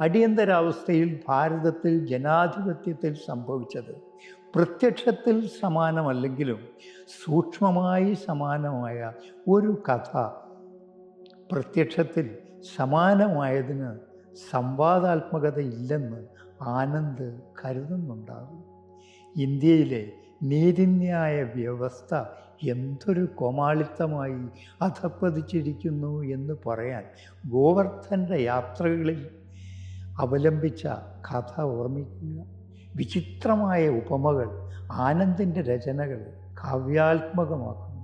അടിയന്തരാവസ്ഥയിൽ ഭാരതത്തിൽ ജനാധിപത്യത്തിൽ സംഭവിച്ചത് പ്രത്യക്ഷത്തിൽ സമാനമല്ലെങ്കിലും സൂക്ഷ്മമായി സമാനമായ ഒരു കഥ പ്രത്യക്ഷത്തിൽ സമാനമായതിന് സംവാദാത്മകത ഇല്ലെന്ന് ആനന്ദ് കരുതുന്നുണ്ടാകും. ഇന്ത്യയിലെ നീതിന്യായ വ്യവസ്ഥ എന്തൊരു കോമാളിത്തമായി അധപ്പതിച്ചിരിക്കുന്നു എന്ന് പറയാൻ ഗോവർദ്ധന്റെ യാത്രകളിൽ അവലംബിച്ച കഥ ഓർമ്മിക്കുക. വിചിത്രമായ ഉപമകൾ ആനന്ദിന്റെ രചനകൾ കാവ്യാത്മകമാക്കുന്നു.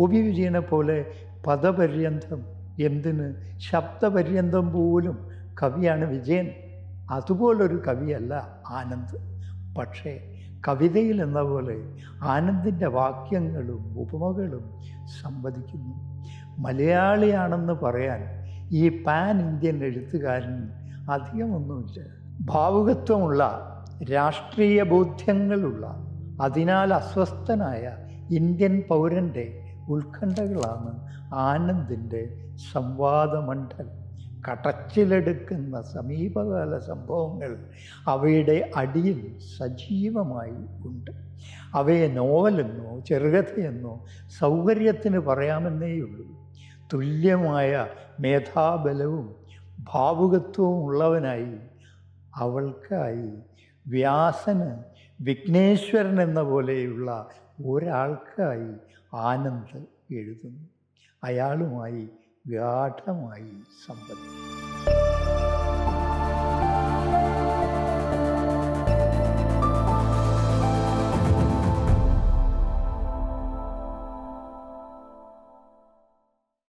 ഉപി വിജയനെ പോലെ പദപര്യന്തം എന്തിന്? ശബ്ദപര്യന്തം പോലും കവിയാണ് വിജയൻ. അതുപോലൊരു കവിയല്ല ആനന്ദ്. പക്ഷേ കവിതയിൽ എന്ന പോലെ ആനന്ദിന്റെ വാക്യങ്ങളും ഉപമകളും സംവദിക്കുന്നു. മലയാളിയാണെന്ന് പറയാൻ ഈ പാൻ ഇന്ത്യൻ എഴുത്തുകാരൻ അധികമൊന്നുമില്ല. ഭാവുകത്വമുള്ള രാഷ്ട്രീയ ബോധ്യങ്ങളുള്ള അതിനാൽ അസ്വസ്ഥനായ ഇന്ത്യൻ പൗരന്റെ ഉത്കണ്ഠകളാണ് ആനന്ദിന്റെ സംവാദമണ്ഡലം. കടച്ചിലെടുക്കുന്ന സമീപകാല സംഭവങ്ങൾ അവയുടെ അടിയിൽ സജീവമായി ഉണ്ട്. അവയെ നോവലെന്നോ ചെറുകഥയെന്നോ സൗകര്യത്തിന് പറയാമെന്നേയുള്ളൂ. തുല്യമായ മേധാബലവും ഭാവുകത്വവും ഉള്ളവനായി അവൾക്കായി വ്യാസന് വിഘ്നേശ്വരൻ എന്ന പോലെയുള്ള ഒരാൾക്കായി ആനന്ദ് എഴുതുന്നു. അയാളുമായി ഗാഠമായി സംബന്ധിക്കും